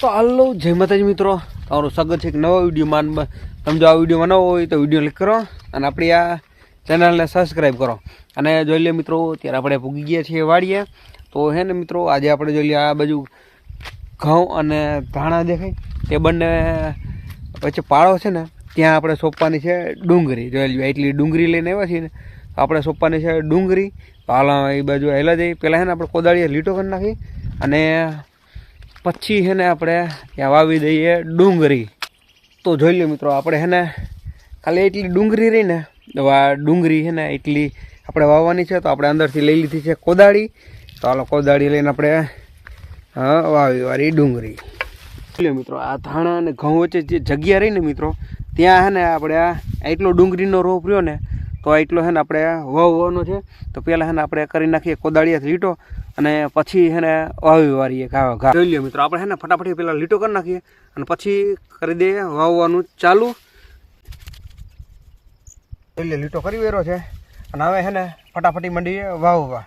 તો હાલો, જય માતાજી મિત્રો. તમારું સ્વાગત છે એક નવા વિડીયોમાં. તમે જો આ વિડીયોમાં નવો હોય તો વીડિયો ક્લિક કરો અને આપણી આ ચેનલને સબસ્ક્રાઈબ કરો. અને જોઈ લે મિત્રો ત્યારે આપણે પૂગી ગયા છીએ વાડીએ. તો હે ને મિત્રો, આજે આપણે જોઈ લઈએ આ બાજુ ઘઉં અને ધાણા દેખાય. તે બંને વચ્ચે પાળો છે ને, ત્યાં આપણે સોંપવાની છે ડુંગળી. જોઈ લ્યો એટલી ડુંગળી લઈને આવ્યા છીએ ને આપણે સોંપવાની છે ડુંગળી. હાલ, એ બાજુ હેલા જઈ પહેલાં છે ને, આપણે કોદાળીએ લીટો કરી નાખી અને પછી છે ને આપણે ત્યાં વાવી દઈએ ડુંગળી તો જોઈ લો મિત્રો, આપણે છે ને ખાલી એટલી ડુંગળી રહી ને ડુંગળી છે ને એટલી આપણે વાવવાની છે, તો આપણે અંદરથી લઈ લીધી છે કોદાળી. તો હાલો કોદાળી લઈને આપણે વાવી વાળી ડુંગળી જોઈ લો મિત્રો, આ ધાણા અને ઘઉં વચ્ચે જે જગ્યા રહી ને મિત્રો, ત્યાં હે ને આપણે આ એટલો ડુંગળીનો રોપ રહ્યો ને તો એટલો છે ને આપણે વાવવાનો છે, તો પહેલાં છે ને આપણે કરી નાખીએ કોદાળીયાથી લીટો અને પછી છે ને વાવી વારીએ જોઈ લઈએ મિત્રો, આપણે છે ને ફટાફટ પહેલાં લીટો કરી નાખીએ અને પછી કરી દઈએ વાવવાનું ચાલુ. જોઈ લે લીટો કરી વેરો છે. અને હવે છે ને ફટાફટી મંડીએ વાવવા.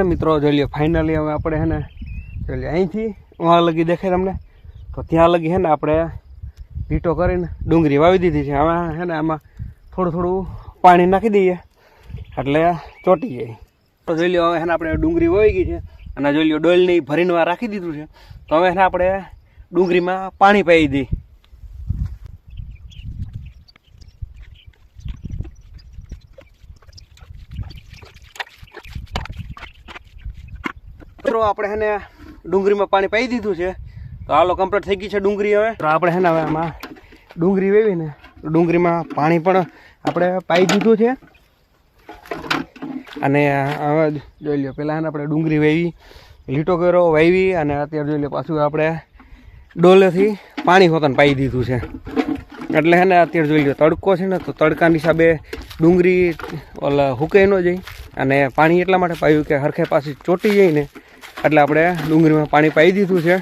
ને મિત્રો, જોઈ લ્યો ફાઇનલી હવે આપણે હે ને, જોઈ અહીંથી વાં લગી દેખાય તમને. તો ત્યાં લગી હે ને આપણે લીટો કરીને ડુંગળી વાવી દીધી છે. હવે હે ને આમાં થોડું થોડું પાણી નાખી દઈએ. એટલે ચોટી જાય. તો જોઈ લ્યો, હવે હે ને આપણે ડુંગળી વાવી ગઈ છે અને જોઈ લ્યો, ડોલની ભરીને રાખી દીધું છે. તો હવે હે ને આપણે ડુંગળીમાં પાણી પાઈ દઈએ મિત્રો, આપણે હે ને ડુંગળીમાં પાણી પાઈ દીધું છે. તો હાલો કમ્પ્લીટ થઈ ગઈ છે ડુંગળી હવે. તો આપણે હે ને હવે આમાં ડુંગળી વેવીને ડુંગળીમાં પાણી પણ આપણે પાઈ દીધું છે. અને હવે જોઈ લો પહેલાં આપણે ડુંગળી વેવી, લીટો કર્યો વાવી અને અત્યારે જોઈ લો પાછું આપણે ડોલેથી પાણી હોતાને પાઈ દીધું છે. એટલે હે ને અત્યારે જોઈ લો તડકો છે ને, તો તડકાની હિસાબે ડુંગળી ઓલા હુકાઈ ન જાય અને પાણી એટલા માટે પાયું કે હરખે પાછી ચોટી જાય ને એટલે આપણે ડુંગળીમાં પાણી પાઈ દીધું છે.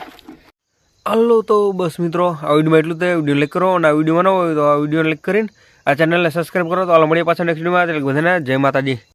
હાલો તો બસ મિત્રો, આ વિડીયોમાં એટલું તો વીડિયો લાઈક કરો અને આ વિડીયોમાં ન હોય તો આ વીડિયો લાઈક કરીને આ ચેનલને સબસ્ક્રાઈબ કરો તો હાલ મળીએ પાછા નેક્સ્ટ વિડીયોમાં. એટલે બધાને જય માતાજી.